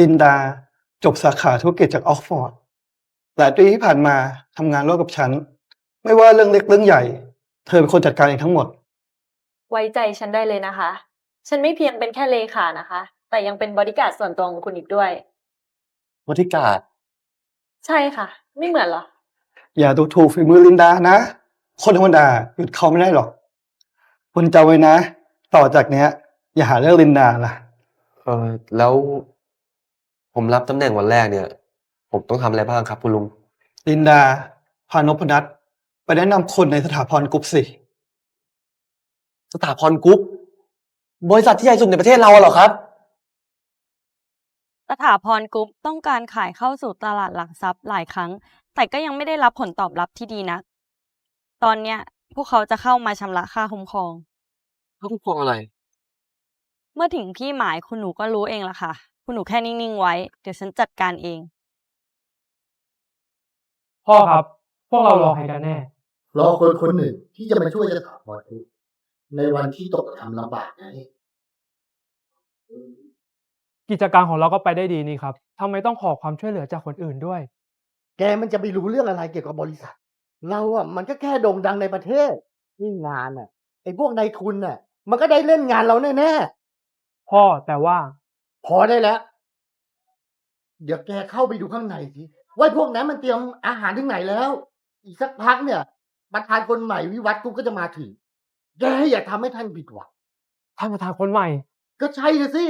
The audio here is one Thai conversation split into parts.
ลินดา จบสาขาธุรกิจจากออกฟอร์ดหลายปีที่ผ่านมาทำงานร่วมกับฉัน ไม่ว่าเรื่องเล็กเรื่องใหญ่ เธอเป็นคนจัดการเองทั้งหมด ไว้ใจฉันได้เลยนะคะ ฉันไม่เพียงเป็นแค่เลขานะคะ แต่ยังเป็นบริการดส่วนตัวของคุณอีกด้วย บริการ ใช่ค่ะ ไม่เหมือนเหรอ อย่าดูถูกฝีมือลินดานะ คนธรรมดาหยุดเขาไม่ได้หรอก คุณจำไว้นะ ต่อจากเนี้ย อย่าหาเรื่องลินดาล่ะ เออแล้ว ผมรับตำแหน่งวันแรกเนี่ย ผมต้องทำอะไรบ้างครับ คุณลุง ลินดา พานพนัทไปแนะนำคนในสถาพรกรุ๊ปสิ สถาพรกรุ๊ปบริษัทที่ใหญ่สุดในประเทศเราอะเหรอครับ สถาพรกรุ๊ปต้องการขายเข้าสู่ตลาดหลักทรัพย์หลายครั้ง แต่ก็ยังไม่ได้รับผลตอบรับที่ดีนักตอนเนี้ย พวกเขาจะเข้ามาชำระค่าคุ้มครอง เขาคุ้มครองอะไร เมื่อถึงที่หมายคุณหนูก็รู้เองละค่ะ คุณหนูแค่นิ่งๆไว้ เดี๋ยวฉันจัดการเอง พ่อครับ พวกเรารอใครกันแน่ รอคนคนหนึ่งที่จะมาช่วยจะถอดบอทุกข์ในวันที่ตกทำลำบากไงกิจการของเราก็ไปได้ดีนี่ครับทำไมต้องขอความช่วยเหลือจากคนอื่นด้วย แกมันจะไปรู้เรื่องอะไรเกี่ยวกับบริษัท เราอะมันก็แค่โด่งดังในประเทศ นี่งานอะ ไอ้พวกนายทุนอะ มันก็ได้เล่นงานเราแน่พ่อแต่ว่าๆ พอได้แล้ว เดี๋ยวแกเข้าไปดูข้างในสิว่าพวกนั้นมันเตรียมอาหารถึงไหนแล้ว อีกสักพักเนี่ยประธานคนใหม่วิวัฒน์กูก็จะมาถึงแกอย่าทำให้ท่านผิดหวังท่านประธานคนใหม่ ก็ใช่เลยสิ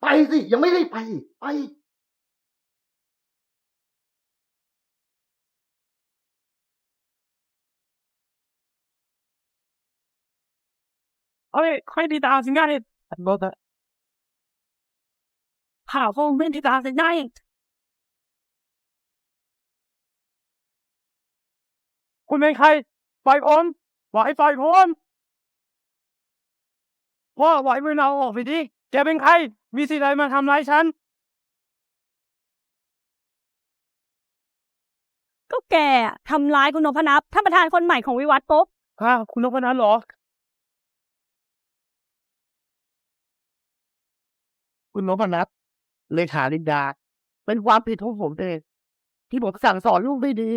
ไปสิยังไม่ได้ไป ไปเอ้ยค่อยดีตาสิงา นเนี่ยบอกแต่ข่าวคงไม่ดีตาสิงานคุณเป็นใครปล่อยผมปล่อยปล่อยผมพ่อปล่อยมือเราออกไปดิแกเป็นใคร มีสิทธิ์อะไรมาทำร้ายฉัน ก็แกอะทำร้ายคุณนพนัทท่านประธานคนใหม่ของวิวัฒน์ปุ๊บ ฮะคุณนพนัทเหรอ คุณนพนัท เลขาลินดา เป็นความผิดของผมเองที่ผมสั่งสอนลูกไม่ดี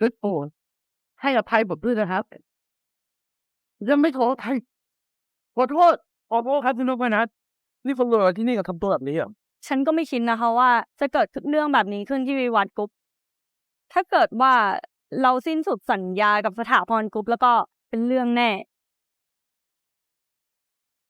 ด้วยโปรดให้อภัยผมด้วยนะครับยังไม่ขออภัยขอโทษขอโทษครับคุณนพนัทนี่คนรวยที่นี่ก็ทำตัวแบบนี้เหรอฉันก็ไม่คิดนะคะว่าจะเกิดเรื่องแบบนี้ขึ้นที่วิวัฒน์กรุ๊ปถ้าเกิดว่าเราสิ้นสุดสัญญากับสถาพรกรุ๊ปแล้วก็เป็นเรื่องแน่